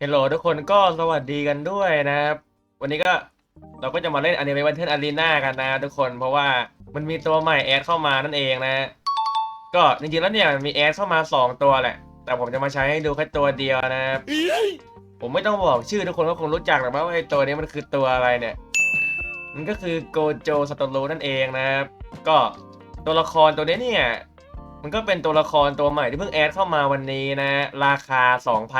เฮลโหลทุกคนก็สวัสดีกันด้วยนะครับ วันนี้ก็เราก็จะมาเล่นอนิเมะวันเทนอารีนากันนะทุกคนเพราะว่ามันมีตัวใหม่แอดเข้ามานั่นเองนะ ก็จริงๆแล้วเนี่ยมีแอดเข้ามา 2 ตัวแหละ แต่ผมจะมาใช้ให้ดูแค่ตัวเดียวนะผมไม่ต้องบอกชื่อทุกคนก็คงรู้จักหรอกว่าไอ้ตัวนี้มันคือตัวอะไรเนี่ย มันก็คือโกโจสตโรนั่นเองนะครับก็ ตัวละครตัวนี้เนี่ยมันก็เป็นตัวละครตัวใหม่ที่เพิ่งแอดเข้ามาวันนี้นะ ราคา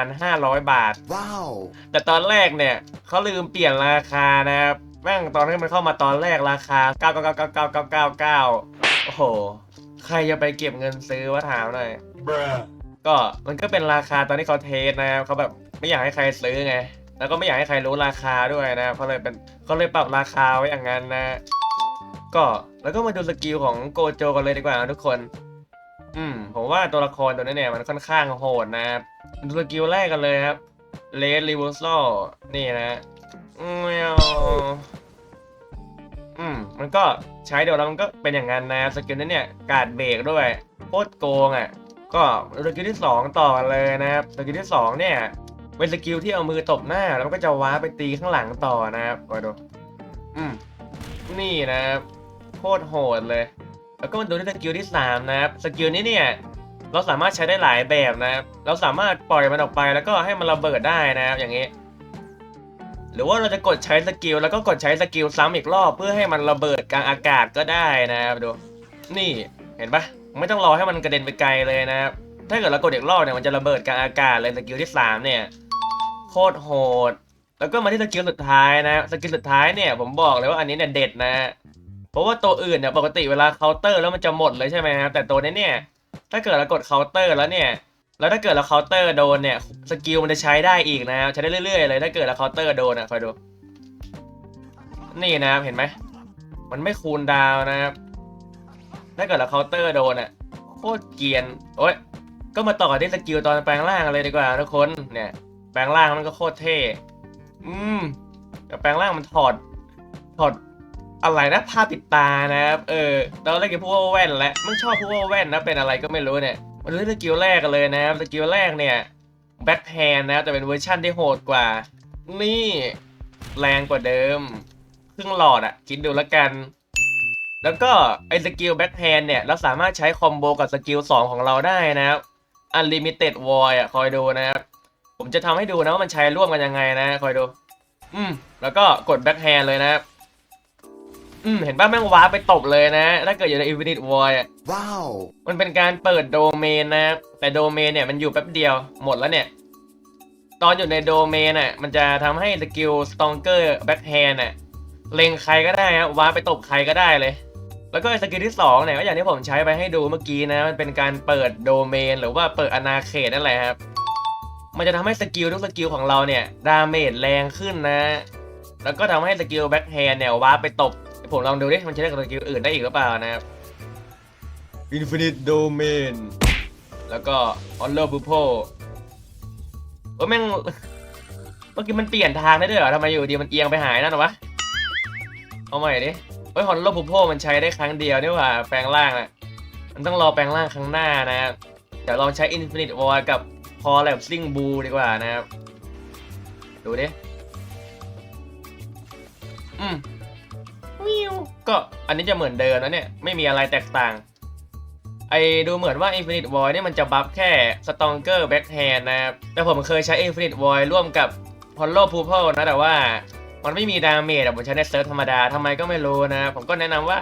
2,500 บาท Wow. แต่ตอนแรกเนี่ยเขาลืมเปลี่ยนราคานะครับแม่งตอนที่มันเข้ามาตอนแรกราคา 9999999 โอ้โห ใครจะไปเก็บเงินซื้อวะถามหน่อย Bruh. ก็มันก็เป็นราคาตอนที่เขาเทสนะครับเขาแบบไม่อยากให้ใครซื้อไง แล้วก็ไม่อยากให้ใครรู้ราคาด้วยนะครับเขาเลยเป็นเขาเลยปรับราคาไว้อย่างนั้นนะ ก็แล้วก็มาดูสกิลของโกโจกันเลยดีกว่าทุกคน อืมผมว่าตัวละครตัวนี้เนี่ยมันค่อนข้างโหดนะครับดูสกิลแรกกันเลยครับเลดรีเวอร์ซลนี่นะแมวอืมมันก็ใช้เดี๋ยวแล้วมันก็เป็นอย่างนั้นนะสกิลนั้นเนี่ยการ์ดเบรกด้วยโคตรโกงอะ ก็สกิลที่ 2 ต่อเลยนะครับสกิลที่ 2 เนี่ยเป็นสกิลที่เอามือตบหน้า แล้วมันก็จะว้าไปตีข้างหลังต่อนะครับคอยดูอืมนี่นะครับ โคตรโหดเลย แล้วก็มาดูที่สกิลที่3นะครับ สกิลนี้เนี่ยเราสามารถใช้ได้หลายแบบนะครับ เราสามารถปล่อยมันออกไปแล้วก็ให้มันระเบิดได้นะครับอย่างนี้ หรือว่าเราจะกดใช้สกิลแล้วก็กดใช้สกิลซ้ำอีกรอบเพื่อให้มันระเบิดกลางอากาศก็ได้นะครับดู นี่เห็นปะไม่ต้องรอให้มันกระเด็นไปไกลเลยนะครับ ถ้าเกิดเรากดอีกรอบเนี่ยมันจะระเบิดกลางอากาศเลยสกิลที่สามเนี่ยโคตรโหด แล้วก็มาที่สกิลสุดท้ายนะ สกิลสุดท้ายเนี่ยผมบอกเลยว่าอันนี้เนี่ยเด็ดนะ เพราะว่าตัวอื่นเนี่ยปกติเวลาเคาน์เตอร์แล้วมันจะหมดเลยใช่ไหมครับแต่ตัวนี้เนี่ยถ้าเกิดเรากดเคาน์เตอร์แล้วเนี่ยแล้วถ้าเกิดเราเคาน์เตอร์โดนเนี่ยสกิลมันจะใช้ได้อีกนะครับใช้ได้เรื่อยๆเลยถ้าเกิดเราเคาน์เตอร์โดนอะคอยดู นี่นะครับเห็นไหมมันไม่คูลดาวนะครับถ้าเกิดเราเคาน์เตอร์โดนอะโคตรเกียนโอ้ยก็มาต่อที่สกิลตอนแปลงร่างเลยดีกว่าทุกคนเนี่ยแปลงร่างมันก็โคตรเท่ อืมแต่แปลงร่างมันถอดถอด อะไรนะผ้าปิดตานะครับเออตอนแรกก็พูดว่าแว่นแล้วไม่ชอบพูดว่าแว่นนะเป็นอะไรก็ไม่รู้เนี่ยมาดูที่สกิลแรกกันเลยนะครับสกิลแรกเนี่ยแบ็คแฮนนะครับแต่เป็นเวอร์ชั่นที่โหดกว่า นี่แรงกว่าเดิมครึ่งหลอดอะคิดดูแล้วกัน แล้วก็ไอ้สกิลแบ็คแฮนเนี่ยเราสามารถใช้คอมโบกับสกิล2ของเราได้นะครับ Unlimited Void อะคอยดูนะครับผมจะทำให้ดูนะว่ามันใช้ร่วมกันยังไงนะคอยดู อืมแล้วก็กดแบ็คแฮนเลยนะครับ อืมเห็นป่ะแม่งว้าร์ปไปตบเลยนะ ถ้าเกิดอยู่ใน Infinite Void อะ Wow. มันเป็นการเปิดโดเมนนะครับแต่โดเมนเนี่ยมันอยู่แป๊บเดียวหมดแล้วเนี่ย ตอนอยู่ในโดเมนอะ มันจะทำให้สกิลสตองเกอร์แบ็คแฮนอะ เล็งใครก็ได้ครับว้าไปตบใครก็ได้เลย แล้วก็สกิลที่2เนี่ยก็อย่างที่ผมใช้ไปให้ดูเมื่อกี้นะ มันเป็นการเปิดโดเมนหรือว่าเปิดอนาเขตนั่นแหละครับ มันจะทำให้สกิลทุกสกิลของเราเนี่ยดาเมจแรงขึ้นนะ แล้วก็ทำให้สกิลแบ็คแฮนเนี่ยว้าไปตบ ผมลองดูดิมันใช้ได้กับสกิลอื่นได้อีกหรือเปล่านะครับ Infinite Domain แล้วก็ Honor Pupil โอ้ยแม่งเมื่อกี้มันเปลี่ยนทางได้ด้วยเหรอทำไมอยู่ดีมันเอียงไปหายนั่นวะ เอาใหม่ดิเฮ้ย Honor Pupil มันใช้ได้ครั้งเดียวนี่หว่าแปลงร่างน่ะมันต้องรอแปลงร่างครั้งหน้านะครับเดี๋ยวลองใช้ Infinite Void กับพอแลบซิงบูดีกว่านะครับ ดูดิ อืม วิวก็อันนี้จะเหมือนเดิมนะเนี่ย ไม่มีอะไรแตกต่าง ไอดูเหมือนว่า Infinite Void เนี่ยมันจะบัฟแค่ Stronger Backhand นะครับ แต่ผมเคยใช้ Infinite Void ร่วมกับ Hollow Pupil นะ แต่ว่ามันไม่มีดาเมจอะผมใช้ในเซิร์ฟธรรมดาทำไมก็ไม่รู้นะ ผมก็แนะนำว่า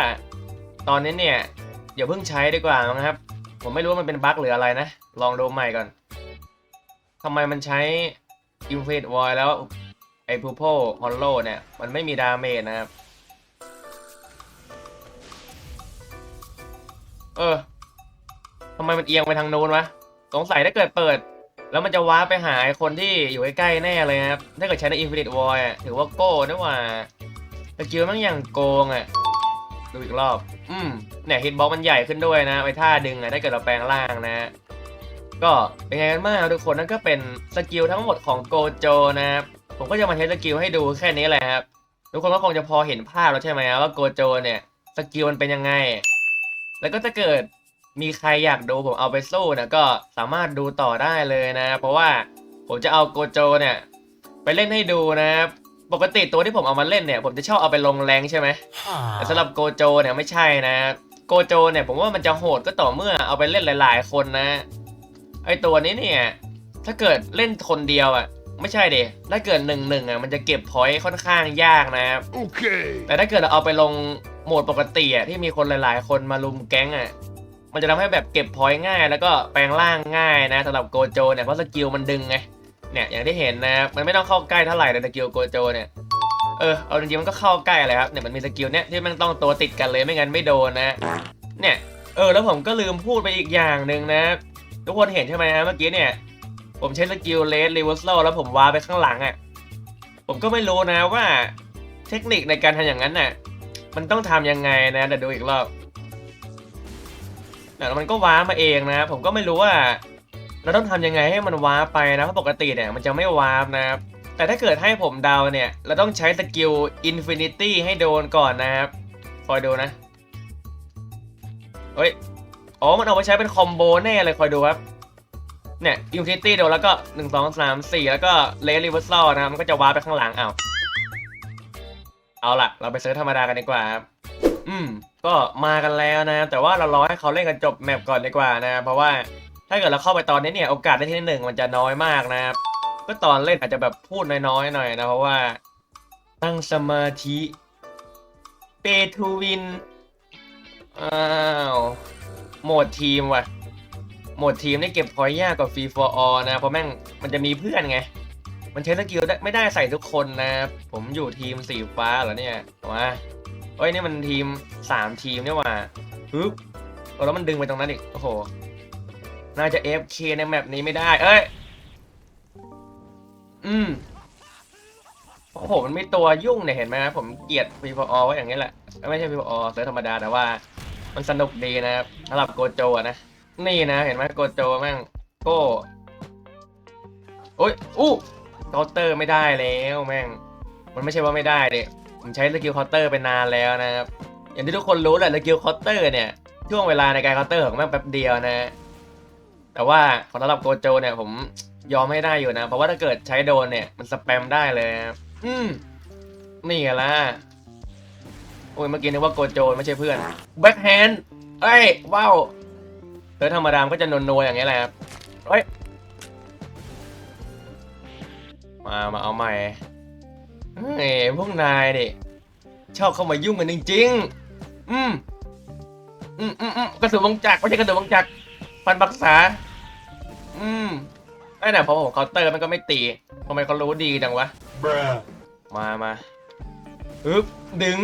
ตอนนี้เนี่ยอย่าเพิ่งใช้ดีกว่านะครับ ผมไม่รู้ว่ามันเป็นบั๊กหรืออะไรนะ ลองดูใหม่ก่อนทำไมมันใช้ Infinite Void แล้วไอ้ Pupil Hollow เนี่ยมันไม่มีดาเมจนะครับ เออทำไมมันเอียงไปทางโน้นวะ สงสัยถ้าเกิดเปิด แล้วมันจะว้าไปหาคนที่อยู่ใกล้ๆแน่เลยครับ ถ้าเกิดใช้ใน Infinite Void อะถือว่าโก้นะว่าสกิลมันอย่างโกงอะดูอีกรอบ อืมเนี่ยฮิตบ็อกมันใหญ่ขึ้นด้วยนะไอ้ท่าดึงอะถ้าเกิดเราแปลงร่างนะ ก็เป็นไงกันบ้างทุกคนนั่นก็เป็นสกิลทั้งหมดของโกโจนะครับ ผมก็จะมาเทสสกิลให้ดูแค่นี้แหละครับ ทุกคนก็คงจะพอเห็นภาพแล้วใช่ไหมครับว่าโกโจเนี่ยสกิลมันเป็นยังไง แล้วก็ถ้าเกิดมีใครอยากดูผมเอาไปสู้เนี่ยก็สามารถดูต่อได้เลยนะ เพราะว่าผมจะเอาโกโจเนี่ยไปเล่นให้ดูนะครับปกติตัวที่ผมเอามาเล่นเนี่ย ผมจะชอบเอาไปลงแรงใช่ไหมแต่สำหรับโกโจเนี่ยไม่ใช่นะ โกโจเนี่ยผมว่ามันจะโหดก็ต่อเมื่อเอาไปเล่นหลาย ๆ คนนะ ไอตัวนี้เนี่ยถ้าเกิดเล่นคนเดียวอะไม่ใช่เดถ้าเกิดหนึ่งหนึ่งอะมันจะเก็บพอยต์ค่อนข้างยากนะครับ Okay. แต่ถ้าเกิดเราเอาไปลง โหมดปกติอะที่มีคนหลายๆ คนมาลุมแก๊งอะมันจะทำให้แบบเก็บพอยต์ง่าย แล้วก็แปลงร่างง่ายนะสำหรับโกโจเนี่ยเพราะสกิลมันดึงไงเนี่ยอย่างที่เห็นนะมันไม่ต้องเข้าใกล้เท่าไหร่เลยสกิลโกโจเนี่ยเออเอาจริงๆมันก็เข้าใกล้เลยครับเนี่ยมันมีสกิลเนี่ยที่มันต้องตัวติดกันเลยไม่งั้นไม่โดนนะเนี่ยเออแล้วผมก็ลืมพูดไปอีกอย่างหนึ่งนะ ทุกคนเห็นใช่ไหมฮะเมื่อกี้เนี่ย ผมใช้สกิลเลสรีเวอร์สโลแล้วผมวาร์ปไปข้างหลังอะผมก็ไม่รู้นะว่าเทคนิคในการทำอย่างนั้นน่ะ มันต้องทำยังไงนะเดี๋ยวดูอีกรอบแต่มันก็ว้ามาเองนะ ผมก็ไม่รู้ว่า เราต้องทำยังไงให้มันว้าไปนะเพราะปกติเนี่ยมันจะไม่ว้านะครับแต่ถ้าเกิดให้ผมเดาเนี่ย เราต้องใช้สกิลอินฟินิตี้ให้โดนก่อนนะครับคอยดูนะเฮ้ยอ๋อมันเอาไปใช้เป็นคอมโบแน่เลยคอยดูครับเนี่ยอินฟินิตี้โดนแล้วก็หนึ่งสองสามสี่แล้วก็เลสรีเวอร์ซลนะครับมันก็จะว้าไปข้างหลังเอา เอาล่ะ เราไปเซิร์ชธรรมดากันดีกว่าครับอืม ก็มากันแล้วนะ แต่ว่าเรารอให้เขาเล่นกันจบแมปก่อนดีกว่านะ เพราะว่าถ้าเกิดเราเข้าไปตอนนี้เนี่ยโอกาสได้ที่หนึ่งมันจะน้อยมากนะครับก็ตอนเล่นอาจจะแบบพูดน้อยๆหน่อยนะเพราะว่าตั้งสมาธิเปทูวินอ้าวโหมดทีมว่ะโหมดทีมนี่เก็บพอยยากกว่าฟรีฟอร์ออนะเพราะแม่งมันจะมีเพื่อนไง มันใช้สกิลได้ไม่ได้ใส่ทุกคนนะ ผมอยู่ทีมสีฟ้าเหรอเนี่ยมาเอ้ยนี่มันทีมสามทีมเนี่ยว่ะฮึบแล้วมันดึงไปตรงนั้นอีก โอ้โห น่าจะ FK ในแมปนี้ไม่ได้ เอ้ย อืม โอ้โห มันมีตัวยุ่งเนี่ยเห็นไหมครับผมเกลียดฟีฟอร์ออไว้อย่างนี้แหละ ไม่ใช่ฟีฟอร์ออเซิร์ธรรมดาแต่ว่า มันสนุกดีนะครับสำหรับโกโจนะ นี่นะ เห็นไหมโกโจแม่งโก้โอ้ย อู้ เคาน์เตอร์ไม่ได้แล้วแม่ง มันไม่ใช่ว่าไม่ได้เด็ผมใช้สกิลเคาน์เตอร์ไปนานแล้วนะครับ อย่างที่ทุกคนรู้แหละสกิลเคาน์เตอร์เนี่ย ช่วงเวลาในการเคาน์เตอร์ของแม่งแป๊บเดียวนะ แต่ว่าขอสำหรับโกโจเนี่ยผมยอมไม่ได้อยู่นะ เพราะว่าถ้าเกิดใช้โดนเนี่ยมันสแปมได้เลย อืมนี่ไงล่ะ โอ้ยเมื่อกี้นึกว่าโกโจไม่ใช่เพื่อนแบ็คแฮนด์เอ้ยว้าวเธอธรรมดามก็จะนวๆอย่างเงี้ยแหละครับเฮ้ย มามาเอาใหม่เฮ้ยพวกนายดิชอบเข้ามายุ่งกันจริงๆอืมอืมอืมอืมกระสุนวงจักรไม่ใช่กระสุนวงจักรฟันบักษา อืมไอ้น่ะพอผมเคาน์เตอร์มันก็ไม่ตีทำไมเขารู้ดีจังวะ Bruh. มามาอึ๊บดึง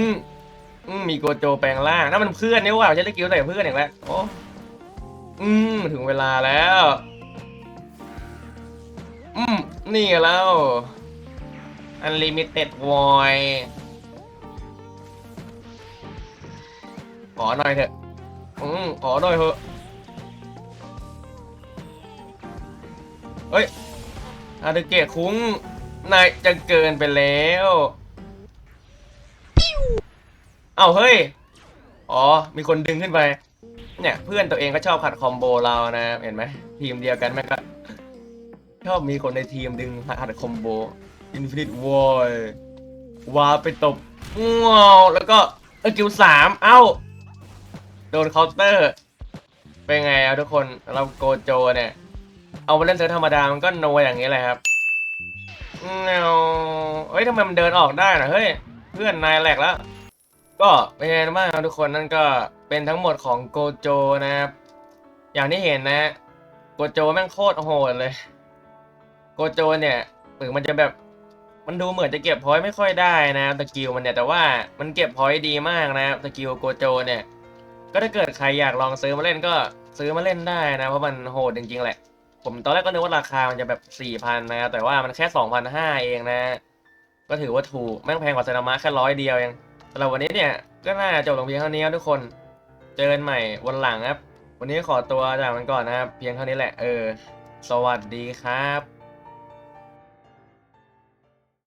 อืมมีโกโจแปลงร่างนั่นมันเพื่อนนี่ว่าใช้สกิลใส่เพื่อนอย่างแล้วโอ้อืมถึงเวลาแล้ว อืม นี่แล้ว Unlimited Void ขอหน่อยเถอะ อืมขอหน่อยเถอะ เฮ้ย อาเดเกะคุ้ง นายจะเกินไปแล้ว เอ้าเฮ้ย อ๋อ มีคนดึงขึ้นไป เนี่ย เพื่อนตัวเองก็ชอบขัดคอมโบเรานะ เห็นไหมทีมเดียวกันแม่งก็ ชอบมีคนในทีมดึงขัดคอมโบ Infinite Void วาไปตบว้าวแล้วก็เออกิวสามเอ้า โดนเคาน์เตอร์ เป็นไงอะทุกคนเราโกโจเนี่ย เอามาเล่นเซิร์ธรรมดามันก็โนอย่างนี้แหละครับเงาเฮ้ยทำไมมันเดินออกได้นะเฮ้ย เพื่อนนายแหลกแล้ว ก็เป็นไงบ้างครับทุกคนนั่นก็เป็นทั้งหมดของโกโจนะครับ อย่างที่เห็นนะ โกโจแม่งโคตรโหดเลย โกโจเนี่ยถึงมันจะแบบ มันดูเหมือนจะเก็บพอยต์ไม่ค่อยได้นะสกิลมันเนี่ยแต่ว่ามันเก็บพอยต์ดีมากนะสกิลโกโจเนี่ย ก็ถ้าเกิดใครอยากลองซื้อมาเล่นก็ซื้อมาเล่นได้นะ เพราะมันโหดจริงๆแหละ ผมตอนแรกก็นึกว่าราคามันจะแบบสี่พันนะแต่ว่ามันแค่สองพันห้าเองนะ ก็ถือว่าถูกแม่งแพงกว่าเซนามะแค่ร้อยเดียวเองสำหรับวันนี้เนี่ยก็น่าจบลงเพียงเท่านี้ครับทุกคนเจอกันใหม่วันหลังครับ วันนี้ขอตัวจากมันก่อนนะครับ เพียงเท่านี้แหละเออ สวัสดีครับ